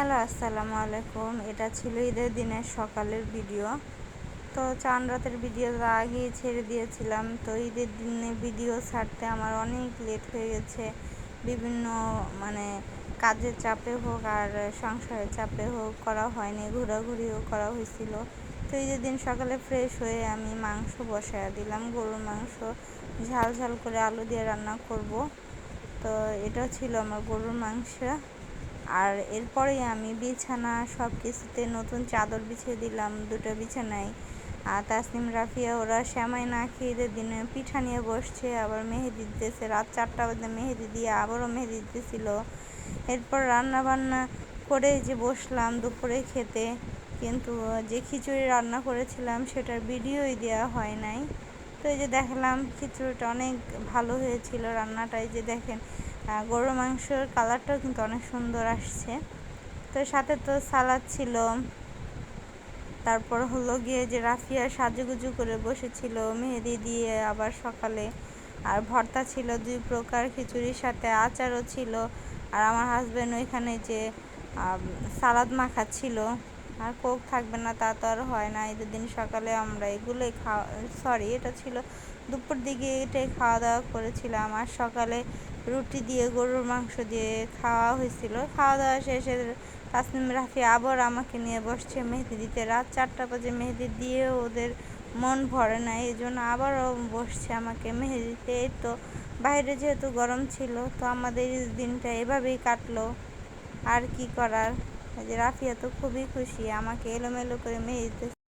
Hello, আসসালামু আলাইকুম। এটা ছিল ঈদের দিনের সকালের ভিডিও। তো চান রাতের ভিডিও আগেই ছেড়ে দিয়েছিলাম। তো ঈদের দিনে ভিডিও ছাড়তে আমার অনেক লেট হয়ে গেছে। বিভিন্ন মানে কাজের চাপে হোক আর সংসারের চাপে হোক, করা হয়নি, ঘোরাঘুরিও করা হয়েছিল। তো ঈদের দিন সকালে ফ্রেশ হয়ে আমি মাংস বসায় দিলাম, গরুর মাংস। ঝাল ঝাল করে আলু দিয়ে রান্না করব। তো এটা ছিল আমার গরুর মাংস। আর এরপরেই আমি বিছানা সব কিছুতে নতুন চাদর বিছিয়ে দিলাম, দুটো বিছানায়। আর তাসনিম, রাফিয়া, ওরা শ্যামাই না খেয়ে দিনে পিঠা নিয়ে বসছে, আবার মেহেদি দিতেছে। রাত চারটা বাজে মেহেদি দিয়ে আবারও মেহেদি দিতেছিল। এরপর রান্না বান্না করে যে বসলাম দুপুরে খেতে। কিন্তু যে খিচুড়ি রান্না করেছিলাম সেটার ভিডিওই দেওয়া হয় নাই। তো এই যে দেখলাম খিচুড়িটা অনেক ভালো হয়েছিল রান্নাটাই যে দেখেন গরুর মাংসের কালারটাও কিন্তু অনেক সুন্দর আসছে। তো সাথে তো সালাদ ছিল, তারপর হলো গিয়ে যে রাফিয়া সাজুগুজু করে বসেছিল, মেহেদি দিয়ে আবার সকালে। আর ভর্তা ছিল, দুই প্রকার খিচুড়ির সাথে আচারও ছিল। আর আমার হাজব্যান্ড ওইখানে যে সালাদ মাখা ছিল আর কোক থাকবে না, তা তো আর হয় না। ঈদের দিন সকালে আমরা এগুলোই খাওয়া সরি এটা ছিল দুপুর দিকে এটাই খাওয়া দাওয়া করেছিলাম। আর সকালে রুটি দিয়ে, গরুর মাংস দিয়ে খাওয়া হয়েছিল। খাওয়া দাওয়া শেষে তাসনিম রাফি আবার আমাকে নিয়ে বসছে মেহেদি দিতে। রাত চারটা বাজে মেহেদি দিয়ে ওদের মন ভরে না, এই জন্য আবারও বসছে আমাকে মেহেদিতে দিতে। এই তো বাইরে যেহেতু গরম ছিল, তো আমাদের দিনটা এভাবেই কাটলো। আর কি করার? যে রাফিয়া তো খুবই খুশি আমাকে এলোমেলো করে মেহেদিতে